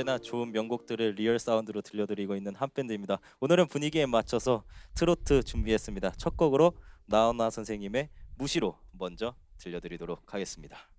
특히나 좋은 명곡들을 리얼 사운드로 들려드리고 있는 한 밴드입니다. 오늘은 분위기에 맞춰서 트로트 준비했습니다. 첫 곡으로 나훈아 선생님의 무시로 먼저 들려드리도록 하겠습니다.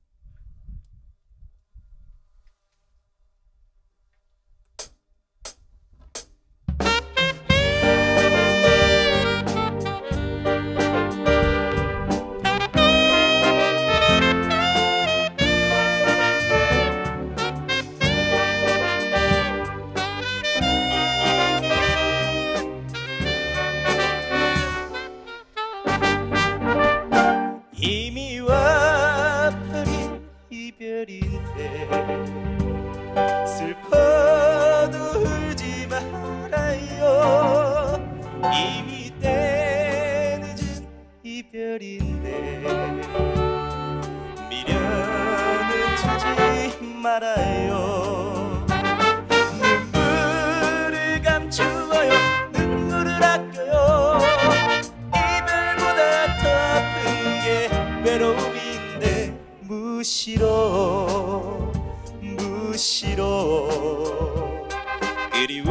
무시로 그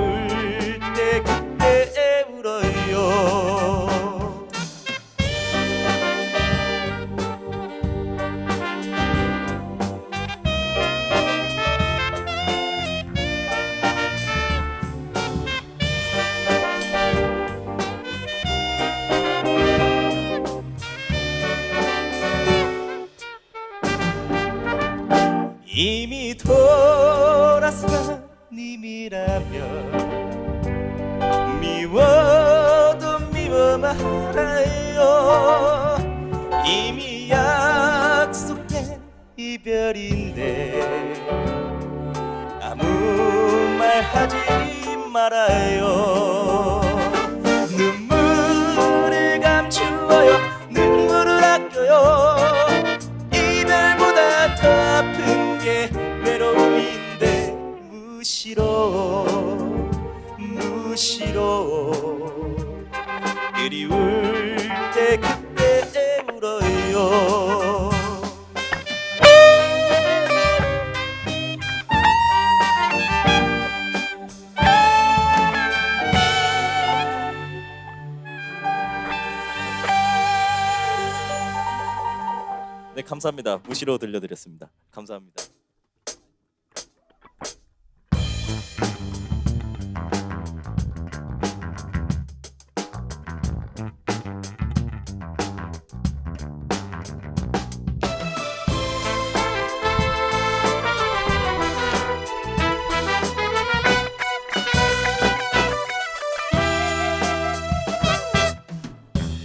말아요 이미 약속된 이별인데 아무 말 하지 말아요 감사합니다. 무시로 들려드렸습니다. 감사합니다.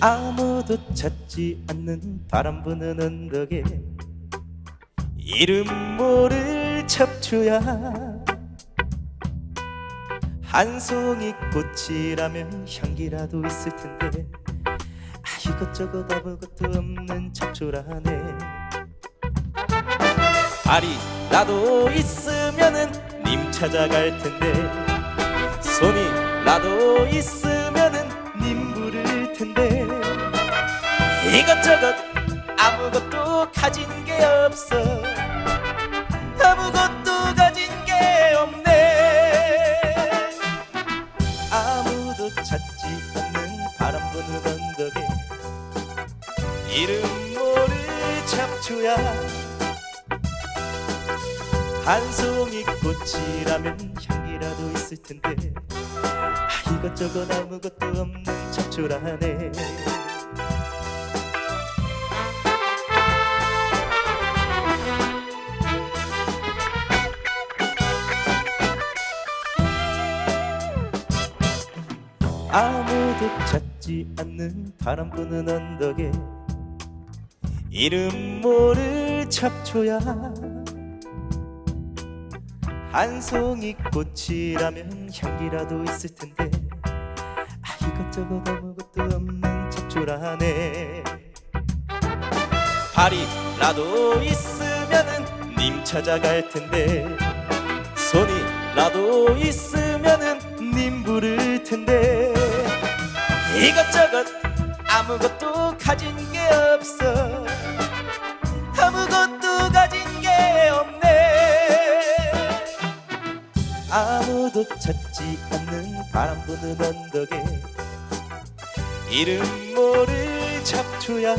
아무 도 찾지 않는 바람 부는 언덕에 이름 모를 첩초야. 한 송이 꽃이라면 향기라도 있을 텐데 아 이것저것 아무것도 없는 첩초라네. 발이라도 있으면은 님 찾아갈 텐데 손이라도 있으면은 님 부를 텐데 이것저것 아무것도 가진 게 없어. 아무것도 가진 게 없네. 아무도 찾지 않는 바람 부는 언덕에 이름 모를 잡초야. 한 송이 꽃이라면 향기라도 있을 텐데. 아, 이것저것 아무것도 없는 잡초라네 아무도 찾지 않는 바람 부는 언덕에 이름 모를 잡초야. 한 송이 꽃이라면 향기라도 있을 텐데 아 이것저것 아무것도 없는 잡초라네. 발이라도 있으면은 님 찾아갈 텐데 손이라도 있으면은 님 부를 텐데 이것저것 아무것도 가진 게 없어. 아무것도 가진 게 없네. 찾지 않는 바람 부는 언덕에 이름 모를 잡초야.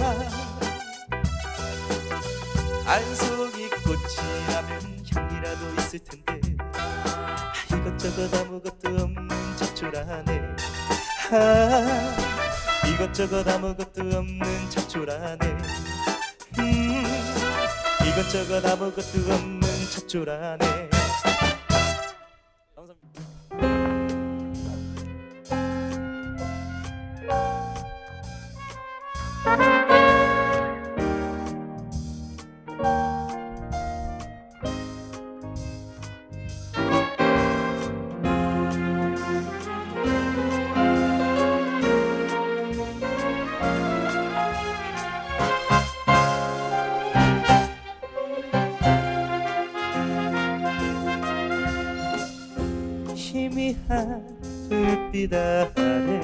안송이 꽃이라면 향기라도 있을 텐데. 아, 이것저것 아무것도 없는 잡초라네 아, 이것저것 아무것도 없는 잡초라네 음, 이것저것 아무것도 없는 잡초라네 감사합니다. 불빛 아래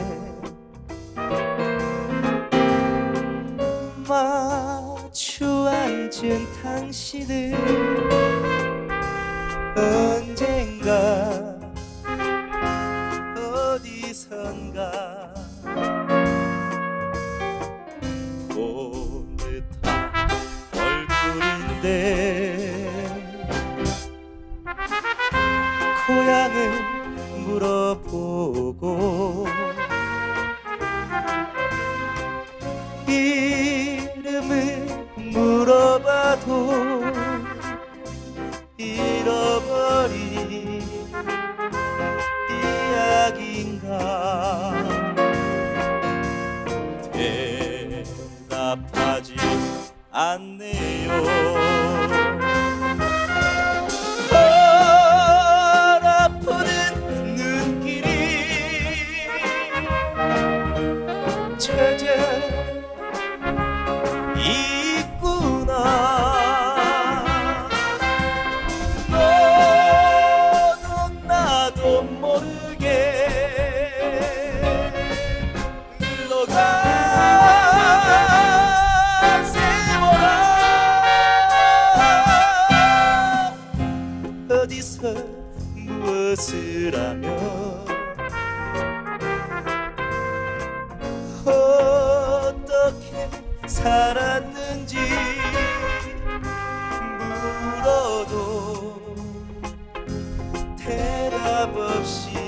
마주 앉은 당신을 언젠가 어디선가 본 듯한 얼굴인데 고향을 물어보고 이름을 물어봐도 잃어버린 이야기인가? 대답하지 않네요 위해서 무엇을 하며? 어떻게 살았는지 물어도 대답 없이